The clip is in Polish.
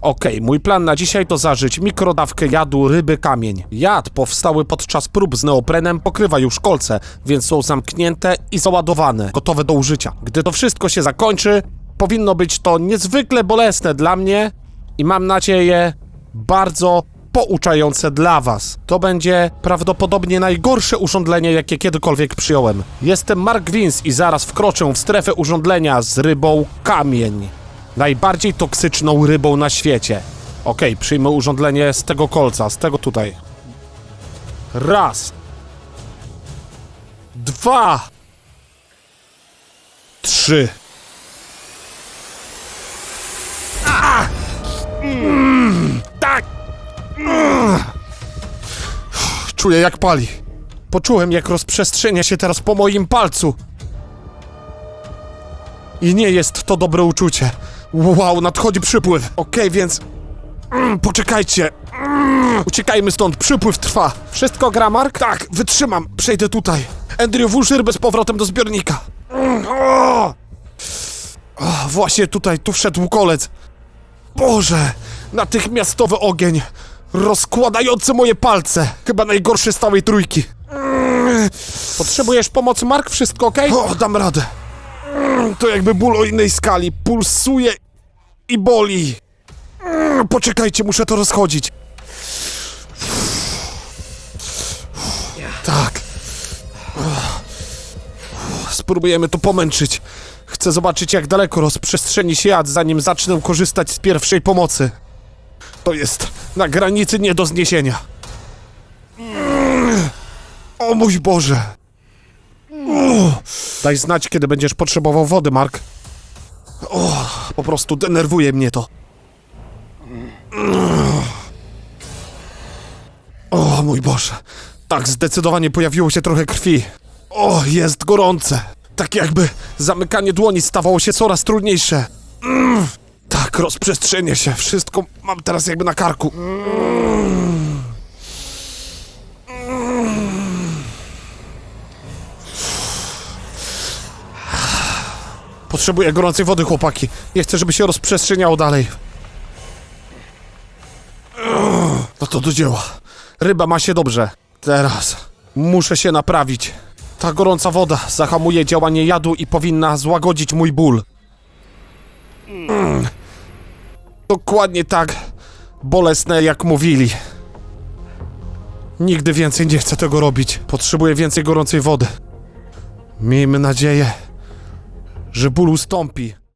Okej, mój plan na dzisiaj to zażyć mikrodawkę jadu ryby kamień. Jad powstały podczas prób z neoprenem pokrywa już kolce, więc są zamknięte i załadowane, gotowe do użycia. Gdy to wszystko się zakończy, powinno być to niezwykle bolesne dla mnie i mam nadzieję bardzo pouczające dla was. To będzie prawdopodobnie najgorsze urządzenie, jakie kiedykolwiek przyjąłem. Jestem Mark Vince i zaraz wkroczę w strefę urządzenia z rybą kamień. Najbardziej toksyczną rybą na świecie. Okej, przyjmę urządzenie z tego kolca, z tego tutaj. Raz. Dwa. Trzy. Tak! Czuję jak pali. Poczułem jak rozprzestrzenia się teraz po moim palcu. I nie jest to dobre uczucie. Wow, nadchodzi przypływ. Okej, więc. Mm, poczekajcie. Mm, uciekajmy stąd, przypływ trwa. Wszystko gra, Mark? Tak, wytrzymam. Przejdę tutaj. Andrew, włóż rybę z powrotem do zbiornika. Mm, o! O, właśnie tutaj, tu wszedł kolec. Boże, natychmiastowy ogień. Rozkładający moje palce. Chyba najgorszy z całej trójki. Mm. Potrzebujesz pomocy, Mark? Wszystko ok? O, dam radę. Mm, To jakby ból o innej skali. Pulsuje i boli. Mm, Poczekajcie, muszę to rozchodzić. Tak. Spróbujemy to pomęczyć. Chcę zobaczyć, jak daleko rozprzestrzeni się jad, zanim zacznę korzystać z pierwszej pomocy. To jest na granicy nie do zniesienia. Mm. O mój Boże. Uff. Daj znać, kiedy będziesz potrzebował wody, Mark. O, po prostu denerwuje mnie to. O mój Boże. Tak, zdecydowanie pojawiło się trochę krwi. O, jest gorące. Tak jakby zamykanie dłoni stawało się coraz trudniejsze. Mm. Tak, rozprzestrzenia się. Wszystko mam teraz jakby na karku. Potrzebuję gorącej wody, chłopaki. Nie chcę, żeby się rozprzestrzeniało dalej. No to do dzieła. Ryba ma się dobrze. Teraz muszę się naprawić. Ta gorąca woda zahamuje działanie jadu i powinna złagodzić mój ból. Dokładnie tak bolesne, jak mówili. Nigdy więcej nie chcę tego robić. Potrzebuję więcej gorącej wody. Miejmy nadzieję, że ból ustąpi.